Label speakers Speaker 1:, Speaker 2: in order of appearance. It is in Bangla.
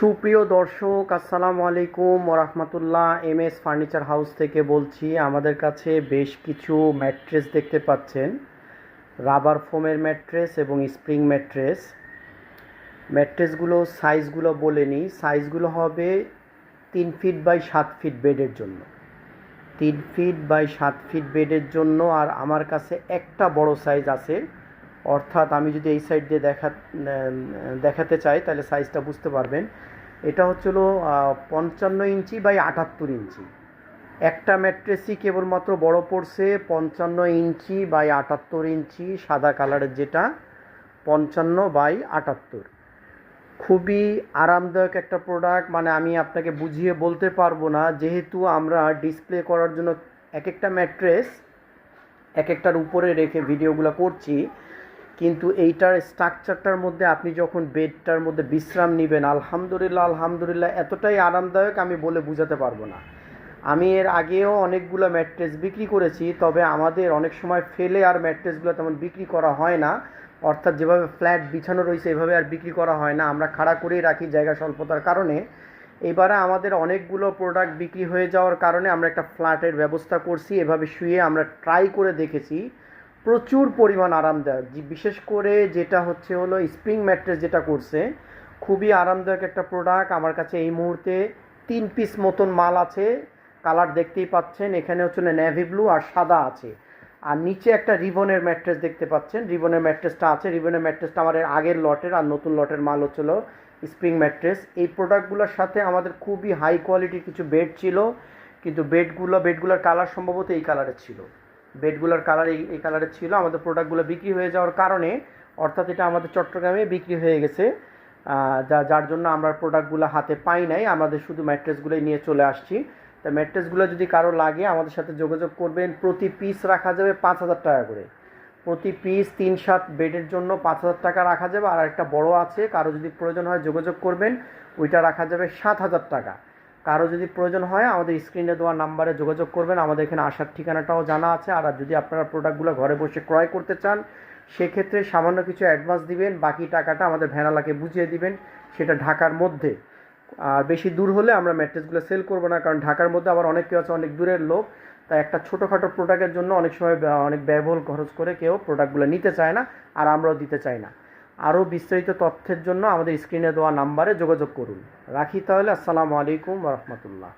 Speaker 1: সুপ্রিয় দর্শক, আসসালামু আলাইকুম ওরহমতুল্লাহ এম এস ফার্নিচার হাউস থেকে বলছি, আমাদের কাছে বেশ কিছু ম্যাট্রেস দেখতে পাচ্ছেন। রাবার ফোমের ম্যাট্রেস এবং স্প্রিং ম্যাট্রেস। ম্যাট্রেসগুলো, সাইজগুলো বলে নিই, সাইজগুলো হবে তিন ফিট বাই সাত ফিট বেডের জন্য। তিন ফিট বাই সাত ফিট বেডের জন্য আর আমার কাছে একটা বড় সাইজ আছে অর্থাৎ আমি যদি এই সাইড দিয়ে দেখা দেখাতে চাই, তাহলে সাইজটা বুঝতে পারবেন। এটা হচ্ছিল পঞ্চান্ন ইঞ্চি বাই আটাত্তর ইঞ্চি। একটা ম্যাট্রেসই কেবলমাত্র বড় পড়ছে পঞ্চান্ন ইঞ্চি বাই আটাত্তর ইঞ্চি, সাদা কালারের যেটা, পঞ্চান্ন বাই আটাত্তর। খুবই আরামদায়ক একটা প্রোডাক্ট মানে আমি আপনাকে বুঝিয়ে বলতে পারব না। যেহেতু আমরা ডিসপ্লে করার জন্য এক একটা ম্যাট্রেস এক একটার উপরে রেখে ভিডিওগুলো করছি কিন্তু এইটার স্ট্রাকচারটার মধ্যে আপনি যখন বেডটার মধ্যে বিশ্রাম নেবেন, আলহামদুলিল্লাহ আলহামদুলিল্লাহ, এতটাই আরামদায়ক আমি বলে বোঝাতে পারব না। আমি এর আগেও অনেকগুলো ম্যাট্রেস বিক্রি করেছি, তবে আমাদের অনেক সময় ফেলে আর ম্যাট্রেসগুলো তেমন বিক্রি করা হয় না। অর্থাৎ যেভাবে ফ্ল্যাট বিছানো রয়েছে, এভাবে আর বিক্রি করা হয় না। আমরা খাড়া করেই রাখি জায়গা স্বল্পতার কারণে। এবারে আমাদের অনেকগুলো প্রোডাক্ট বিক্রি হয়ে যাওয়ার কারণে আমরা একটা ফ্ল্যাটের ব্যবস্থা করছি। এভাবে শুয়ে আমরা ট্রাই করে দেখেছি। প্রচুর পরিমাণ আরামদায়ক। বিশেষ করে যেটা হচ্ছে হলো স্প্রিং ম্যাট্রেস যেটা করছে, খুবই আরামদায়ক একটা প্রোডাক্ট আমার কাছে এই মুহূর্তে তিন পিস মতন মাল আছে। কালার দেখতেই পাচ্ছেন, এখানে হচ্ছে নেভি ব্লু আর সাদা আছে। আর নিচে একটা রিবনের ম্যাট্রেস দেখতে পাচ্ছেন। রিবনের ম্যাট্রেসটা আছে। রিবনের ম্যাট্রেসটা আমার এর আগের লটের আর নতুন লটের মাল হচ্ছিল স্প্রিং ম্যাট্রেস। এই প্রোডাক্টগুলোর সাথে আমাদের খুবই হাই কোয়ালিটির কিছু বেড ছিল, কিন্তু বেডগুলো বেডগুলোর কালার সম্ভবত এই কালারের ছিল। বেডগুলোর কালার এই এই কালারের ছিল। আমাদের প্রোডাক্টগুলো বিক্রি হয়ে যাওয়ার কারণে অর্থাৎ এটা আমাদের চট্টগ্রামে বিক্রি হয়ে গেছে। যা, যার জন্য আমরা প্রোডাক্টগুলো হাতে পাই নাই। আমাদের শুধু ম্যাট্রেসগুলোই নিয়ে চলে আসছি। তা ম্যাট্রেসগুলো যদি কারও লাগে, আমাদের সাথে যোগাযোগ করবেন। প্রতি পিস রাখা যাবে পাঁচ হাজার টাকা করে। প্রতি পিস তিন সাত বেডের জন্য পাঁচ হাজার টাকা রাখা যাবে। আর একটা বড় আছে, কারও যদি প্রয়োজন হয় যোগাযোগ করবেন। ওইটা রাখা যাবে সাত হাজার টাকা। কারও যদি প্রয়োজন হয়, আমাদের স্ক্রিনে দেওয়া নাম্বারে যোগাযোগ করবেন। আমাদের এখানে আসার ঠিকানাটাও জানা আছে। আর যদি আপনারা প্রোডাক্টগুলো ঘরে বসে ক্রয় করতে চান, সেক্ষেত্রে সামান্য কিছু অ্যাডভান্স দিবেন, বাকি টাকাটা আমাদের ভ্যানালাকে বুঝিয়ে দিবেন, সেটা ঢাকার মধ্যে। আর বেশি দূর হলে আমরা ম্যাট্রেসগুলো সেল করব না, কারণ ঢাকার মধ্যে আবার অনেক কেউ আছে, অনেক দূরের লোক। তাই একটা ছোটোখাটো প্রোডাক্টের জন্য অনেক সময় অনেক ব্যয়বহুল খরচ করে কেউ প্রোডাক্টগুলো নিতে চায় না, আর আমরাও দিতে চাই না। আরও বিস্তারিত তথ্যের জন্য আমাদের স্ক্রিনে দেওয়া নাম্বারে যোগাযোগ করুন। রাখি তাহলে, আসসালামু আলাইকুম রহমতুল্লাহ।